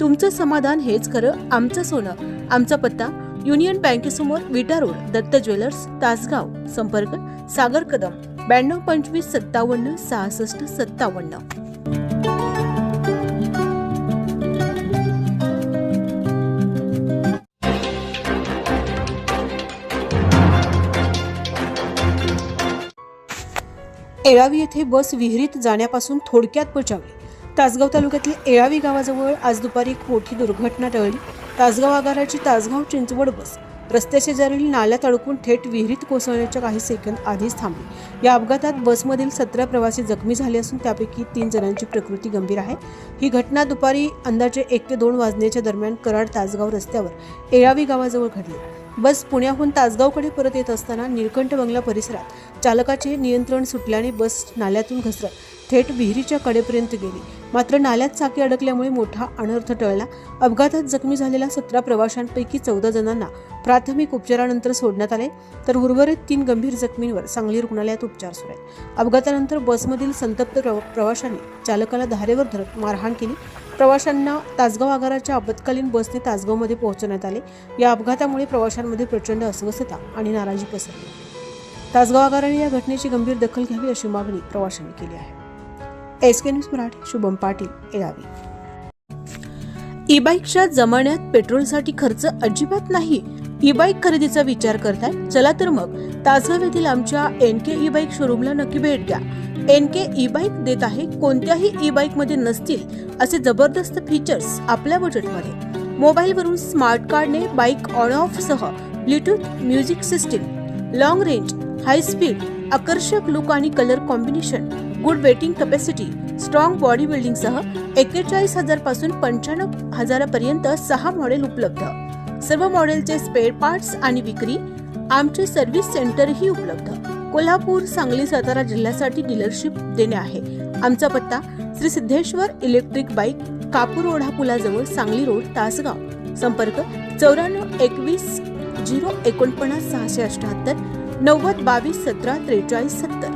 तुमचं समाधान हेच खरं आमचं सोनं. आमचा पत्ता युनियन बँकेसमोर विटा रोड दत्त ज्वेलर्स तासगाव. संपर्क सागर कदम ब्याण्णव पंचवीस सत्तावन्न सहासष्ट सत्तावन्न. एळावी येथे बस विहिरीत जाण्यापासून थोडक्यात बचावली. तासगाव तालुक्यातील एळावी गावाजवळ आज दुपारी एक मोठी दुर्घटना टळली. तासगाव आगाराची तासगाव चिंचवड बस रस्त्या शेजारील नाल्यात अडकून थेट विहिरीत कोसळण्याच्या काही सेकंद आधीच थांबली. या अपघातात बसमधील सतरा प्रवासी जखमी झाले असून त्यापैकी तीन जणांची प्रकृती गंभीर आहे. ही घटना दुपारी अंदाजे एक ते दोन वाजण्याच्या दरम्यान कराड तासगाव रस्त्यावर एळावी गावाजवळ घडली. बस पुण्याहून तासगावकडे परत येत असताना निळकंठ बंगला परिसरात चालकाचे नियंत्रण सुटल्याने बस नाल्यातून घसरत थेट विहिरीच्या कडेपर्यंत गेली. मात्र नाल्यात चाकी अडकल्यामुळे मोठा अनर्थ टळला. अपघातात जखमी झालेल्या सतरा प्रवाशांपैकी चौदा जणांना प्राथमिक उपचारानंतर सोडण्यात आले तर उर्वरित तीन गंभीर जखमींवर सांगली रुग्णालयात उपचार सुरू आहेत. अपघातानंतर बसमधील संतप्त प्रवाशांनी चालकाला धारेवर धरत मारहाण केली. प्रवाशांना तासगाव आगाराच्या आपत्कालीन बसने तासगावमध्ये पोहोचवण्यात आले. या अपघातामुळे प्रवाशांमध्ये प्रचंड अस्वस्थता आणि नाराजी पसरली. तासगाव आगाराने या घटनेची गंभीर दखल घ्यावी अशी मागणी प्रवाशांनी केली आहे. S K news Marathi Shubham Patil एळावी. E बाईकच्या जमान्यात पेट्रोलसाठी खर्च अजिबात नाही. ई बाईक खरेदीचा विचार करताय चला तर मग तासगाव येथील आमच्या एन के ई बाईक शोरूमला नक्की भेट द्या. एन के ई बाईक देत आहे कोणत्याही ई बाईकमध्ये नसतील असे जबरदस्त फीचर्स आपल्या बजेटमध्ये मोबाईलवरून स्मार्ट कार्डने बाईक ऑन ऑफ सह Bluetooth music system long range high speed आकर्षक लुक आणि colour combination good weighting capacity strong body बिल्डिंगसह एक्केचाळीस हजारपासून पंच्याण्णव हजारापर्यंत सहा मॉडेल उपलब्ध. सर्व मॉडेलचे स्पेअर पार्ट्स आणि विक्री आमचे सर्व्हिस सेंटरही उपलब्ध. कोल्हापूर सांगली सातारा जिल्ह्यासाठी डीलरशिप देणे आहे. आमचा पत्ता श्री सिद्धेश्वर इलेक्ट्रिक बाईक कापूर ओढा पुलाजवळ सांगली रोड तासगाव. संपर्क चौऱ्याण्णव एकवीस झिरो एकोणपन्नास सहाशे अठ्याहत्तर नव्वद बावीस सतरा त्रेचाळीस सत्तर.